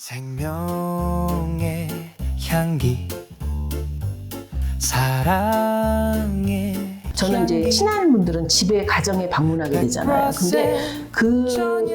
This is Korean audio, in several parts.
생명의 향기. 사랑의 저는 이제 향기. 친한 분들은 집에 가정에 방문하게 되잖아요. 근데 그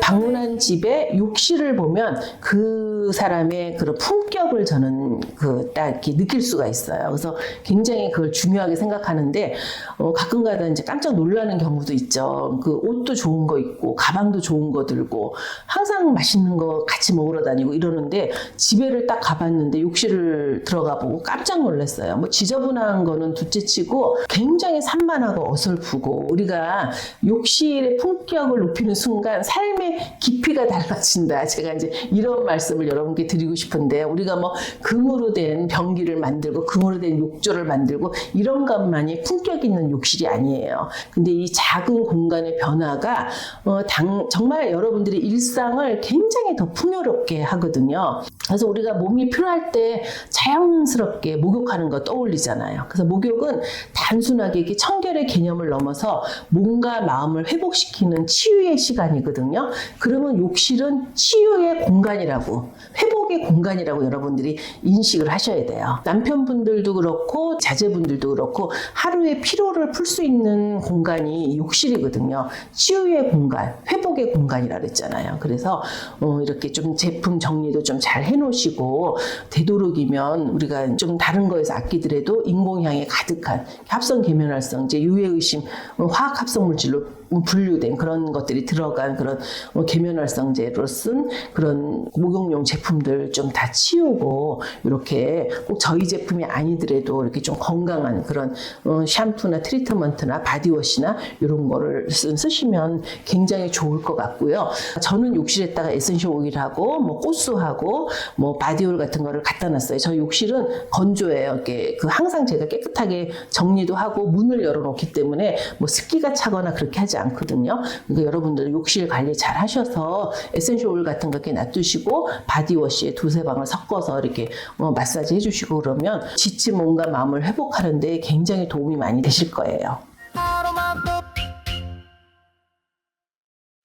방문한 집에 욕실을 보면 그 사람의 그런 품격을 저는 그 딱 이렇게 느낄 수가 있어요. 그래서 굉장히 그걸 중요하게 생각하는데 어, 가끔가다 이제 깜짝 놀라는 경우도 있죠. 그 옷도 좋은 거 입고 가방도 좋은 거 들고 항상 맛있는 거 같이 먹으러 다니고 이러는데 집에를 딱 가봤는데 욕실을 들어가 보고 깜짝 놀랐어요. 뭐 지저분한 거는 둘째치고 굉장히 산만 하고 어설프고 우리가 욕실의 품격을 높이는 순간 삶의 깊이가 달라진다. 제가 이제 이런 말씀을 여러분께 드리고 싶은데 우리가 뭐 금으로 된 변기를 만들고 금으로 된 욕조를 만들고 이런 것만이 품격 있는 욕실이 아니에요. 근데 이 작은 공간의 변화가 어, 당, 정말 여러분들의 일상을 굉장히 더 풍요롭게 하거든요. 그래서 우리가 몸이 필요할 때 자연스럽게 목욕하는 거 떠올리잖아요. 그래서 목욕은 단순하게 이게 청결 의 개념을 넘어서 몸과 마음을 회복시키는 치유의 시간이거든요. 그러면 욕실은 치유의 공간이라고, 회복의 공간이라고 여러분들이 인식을 하셔야 돼요. 남편분들도 그렇고, 자제분들도 그렇고, 하루의 피로를 풀 수 있는 공간이 욕실이거든요. 치유의 공간, 회복의 공간이라 그랬잖아요. 그래서 어, 이렇게 좀 제품 정리도 좀 잘 해놓으시고, 되도록이면 우리가 좀 다른 거에서 아끼더라도 인공향이 가득한 합성 계면활성제, 유해 의심, 어, 화학 합성 물질로 분류된 그런 것들이 들어간 그런 어, 계면활성제로 쓴 그런 목욕용 제품들 좀 다 치우고 이렇게 꼭 저희 제품이 아니더라도 이렇게 좀 건강한 그런 어, 샴푸나 트리트먼트나 바디워시나 이런 거를 쓰, 쓰시면 굉장히 좋을 것 같고요. 저는 욕실에다가 에센셜 오일하고 뭐 꽃수하고 뭐 바디오일 같은 거를 갖다 놨어요. 저희 욕실은 건조해요. 이렇게 그 항상 제가 깨끗하게 정리도 하고 문을 열어놓기 때문에 뭐 습기가 차거나 그렇게 하지 않 거든요. 그러니까 여러분들 욕실 관리 잘 하셔서 에센셜 오일 같은 거 이렇게 놔두시고 바디워시에 두세 방울 섞어서 이렇게 뭐 마사지 해주시고 그러면 지친 몸과 마음을 회복하는데 굉장히 도움이 많이 되실 거예요.